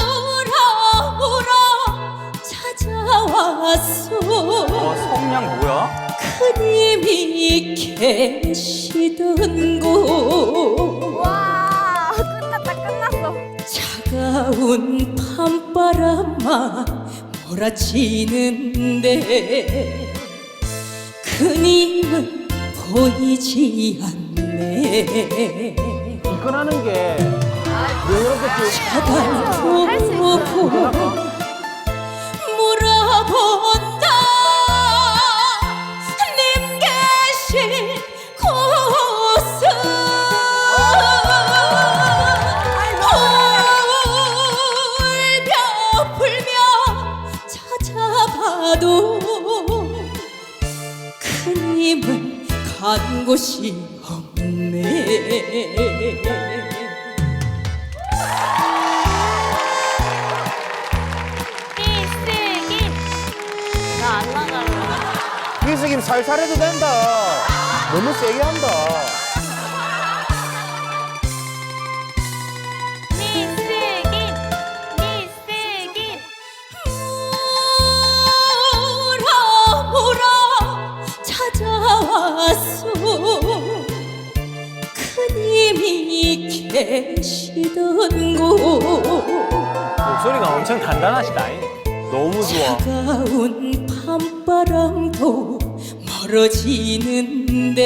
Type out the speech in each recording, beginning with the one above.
울어 울어 찾아왔소. 와 성냥 뭐야? 그님이 계시던 곳 와 끝났다 끝났어. 차가운 밤바람아 몰아치는데. 그님은 보이지 않네. 이건 하는 게 이렇게 쳐다보고 물어본다 님 계신 곳은 울며 불며 찾아봐도 그님은 간 곳이 없네 나갈래 이승임 살살 해도 된다. 너무 세게 한다. 미슬기 미슬기 물어 물어 찾아왔어 그님이 계시던 곳 목소리가 엄청 단단하시다. 너무 좋아. 차가운 밤바람도 멀어지는데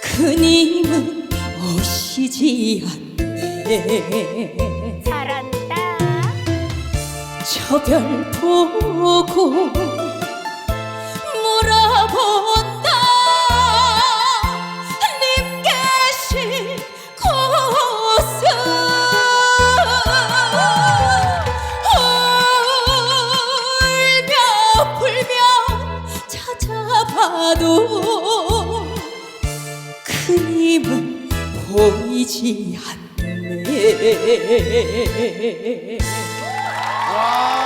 그님은 오시지 않네. 잘한다. 저 별 보고 봐도 그님은 보이지 않네 와.